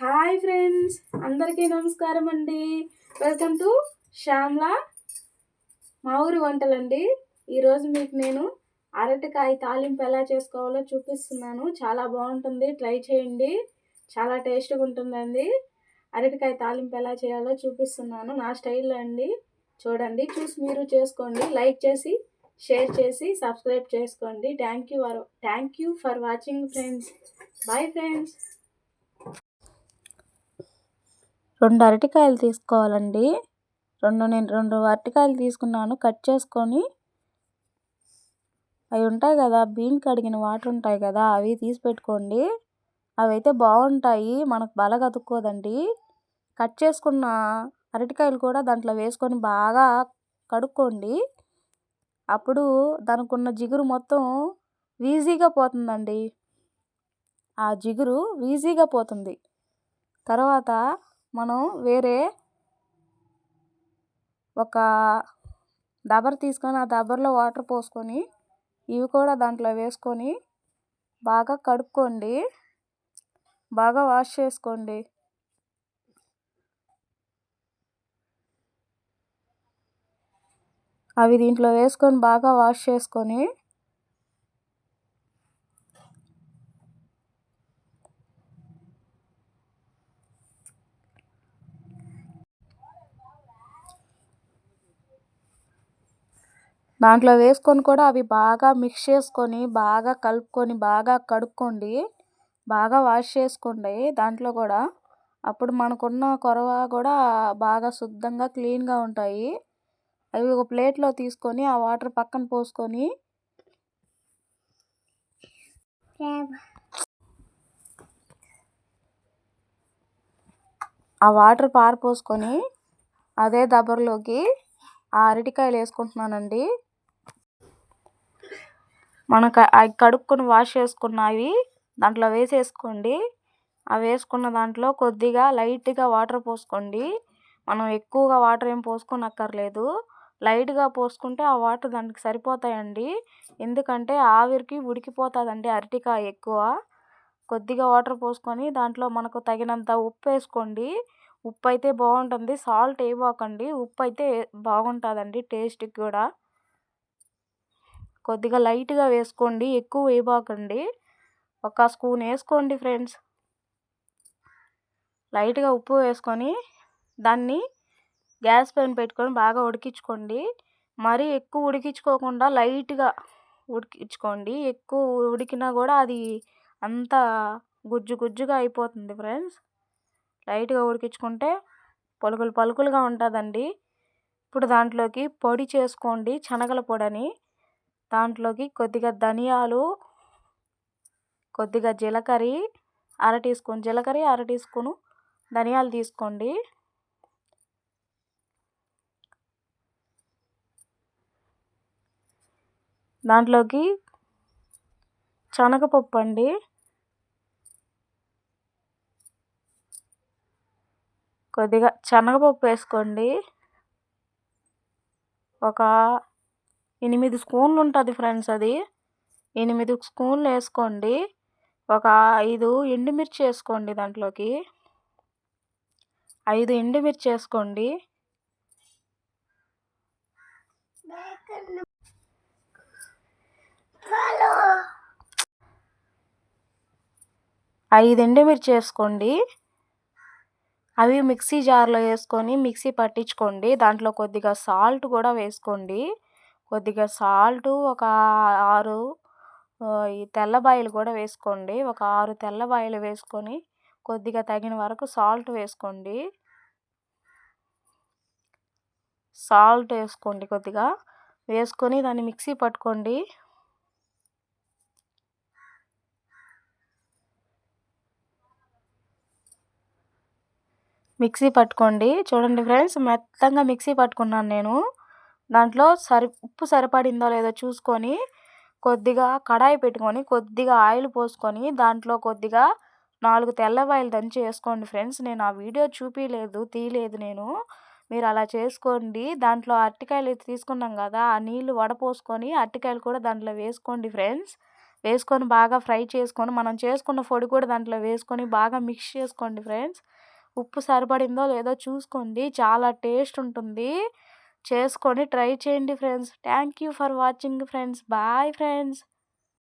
Hi friends అందరికీ నమస్కారం అండి. వెల్కమ్ టు శ్యామ్లా మా ఊరి వంటలండి. ఈరోజు మీకు నేను అరటికాయ తాలింపు ఎలా చేసుకోవాలో చూపిస్తున్నాను. చాలా బాగుంటుంది ట్రై చేయండి. చాలా టేస్ట్గా ఉంటుందండి. అరటికాయ తాలింపు ఎలా చేయాలో చూపిస్తున్నాను. నా స్టైల్లో అండి. చూడండి చూసి మీరు చేసుకోండి. లైక్ చేసి షేర్ చేసి సబ్స్క్రైబ్ చేసుకోండి. Thank you for thank you for watching friends. Bye friends. రెండు అరటికాయలు తీసుకోవాలండి. రెండు నేను రెండు అరటికాయలు తీసుకున్నాను. కట్ చేసుకొని అవి ఉంటాయి కదా బీన్ కడిగిన వాటర్ ఉంటాయి కదా అవి తీసి పెట్టుకోండి. అవి అయితే బాగుంటాయి మనకు బాగా అతుక్కోదండి. కట్ చేసుకున్న అరటికాయలు కూడా దాంట్లో వేసుకొని బాగా కడుక్కోండి. అప్పుడు దానికి ఉన్న జిగురు మొత్తం ఈజీగా పోతుందండి. ఆ జిగురు ఈజీగా పోతుంది. తర్వాత మనం వేరే ఒక దబర్ తీసుకొని ఆ దబర్లో వాటర్ పోసుకొని ఇవి కూడా దాంట్లో వేసుకొని బాగా కడుక్కోండి. బాగా వాష్ చేసుకోండి. అవి దీంట్లో వేసుకొని బాగా వాష్ చేసుకొని దాంట్లో వేసుకొని కూడా అవి బాగా మిక్స్ చేసుకొని బాగా కలుపుకొని బాగా కడుక్కోండి. బాగా వాష్ చేసుకోండి దాంట్లో కూడా. అప్పుడు మనకున్న కొరవ కూడా బాగా శుద్ధంగా క్లీన్గా ఉంటాయి. అవి ఒక ప్లేట్లో తీసుకొని ఆ వాటర్ పక్కన పోసుకొని. ఆ వాటర్ పారిపోసుకొని అదే దబర్లోకి ఆ అరటికాయలు వేసుకుంటున్నానండి. మనకు అవి కడుక్కొని వాష్ చేసుకున్నవి దాంట్లో వేసేసుకోండి. అవి వేసుకున్న దాంట్లో కొద్దిగా లైట్గా వాటర్ పోసుకోండి. మనం ఎక్కువగా వాటర్ ఏం పోసుకోనక్కర్లేదు. లైట్గా పోసుకుంటే ఆ వాటర్ దానికి సరిపోతాయండి. ఎందుకంటే ఆవిరికి ఉడికిపోతుందండి అరటికాయ ఎక్కువ. కొద్దిగా వాటర్ పోసుకొని దాంట్లో మనకు తగినంత ఉప్పు వేసుకోండి. ఉప్పు అయితే బాగుంటుంది సాల్ట్ వేయబాకండి ఉప్పు అయితే బాగుంటుందండి టేస్ట్కి కూడా కొద్దిగా లైట్గా వేసుకోండి. ఎక్కువ వేయబాకండి ఒక స్పూన్ వేసుకోండి ఫ్రెండ్స్. లైట్గా ఉప్పు వేసుకొని దాన్ని గ్యాస్ పైన పెట్టుకొని బాగా ఉడికించుకోండి. మరీ ఎక్కువ ఉడికించుకోకుండా లైట్గా ఉడికించుకోండి. ఎక్కువ ఉడికినా కూడా అది అంతా గుజ్జు గుజ్జుగా అయిపోతుంది ఫ్రెండ్స్. లైట్గా ఉడికించుకుంటే పలుకులు పలుకులుగా ఉంటుందండి. ఇప్పుడు దాంట్లోకి పొడి చేసుకోండి శనగల పొడిని. దాంట్లోకి కొద్దిగా ధనియాలు కొద్దిగా జీలకర్ర అర టీ స్పూన్ జీలకర్ర అర టీ స్పూను ధనియాలు తీసుకోండి. దాంట్లోకి శనగపప్పు అండి. కొద్దిగా శనగపప్పు వేసుకోండి. ఒక ఎనిమిది స్పూన్లు ఉంటుంది ఫ్రెండ్స్ అది. ఎనిమిది స్పూన్లు వేసుకోండి. ఒక ఐదు ఎండుమిర్చి వేసుకోండి దాంట్లోకి. ఐదు ఎండుమిర్చి వేసుకోండి. ఐదు ఎండుమిర్చి వేసుకోండి. అవి మిక్సీ జార్లో వేసుకొని మిక్సీ పట్టించుకోండి. దాంట్లో కొద్దిగా సాల్ట్ కూడా వేసుకోండి. కొద్దిగా సాల్ట్ ఒక ఆరు ఈ తెల్లబాయలు కూడా వేసుకోండి. ఒక ఆరు తెల్లబాయలు వేసుకొని కొద్దిగా తగిన వరకు సాల్ట్ వేసుకోండి. సాల్ట్ వేసుకోండి కొద్దిగా. వేసుకొని దాన్ని మిక్సీ పట్టుకోండి. మిక్సీ పట్టుకోండి. చూడండి ఫ్రెండ్స్ మెత్తంగా మిక్సీ పట్టుకున్నాను నేను. దాంట్లో సరి ఉప్పు సరిపడిందో లేదో చూసుకొని కొద్దిగా కడాయి పెట్టుకొని కొద్దిగా ఆయిల్ పోసుకొని దాంట్లో కొద్దిగా నాలుగు తెల్లవాయిలు దంచి వేసుకోండి ఫ్రెండ్స్. నేను ఆ వీడియో చూపించలేదు తీయలేదు నేను. మీరు అలా చేసుకోండి. దాంట్లో అరటికాయలు తీసుకున్నాం కదా ఆ నీళ్ళు వడపోసుకొని అరటికాయలు కూడా దాంట్లో వేసుకోండి ఫ్రెండ్స్. వేసుకొని బాగా ఫ్రై చేసుకొని మనం చేసుకున్న పొడి కూడా దాంట్లో వేసుకొని బాగా మిక్స్ చేసుకోండి ఫ్రెండ్స్. ఉప్పు సరిపడిందో లేదో చూసుకోండి. చాలా టేస్ట్ ఉంటుంది. చేసుకొని ట్రై చేయండి friends. Thank you for watching friends. Bye friends.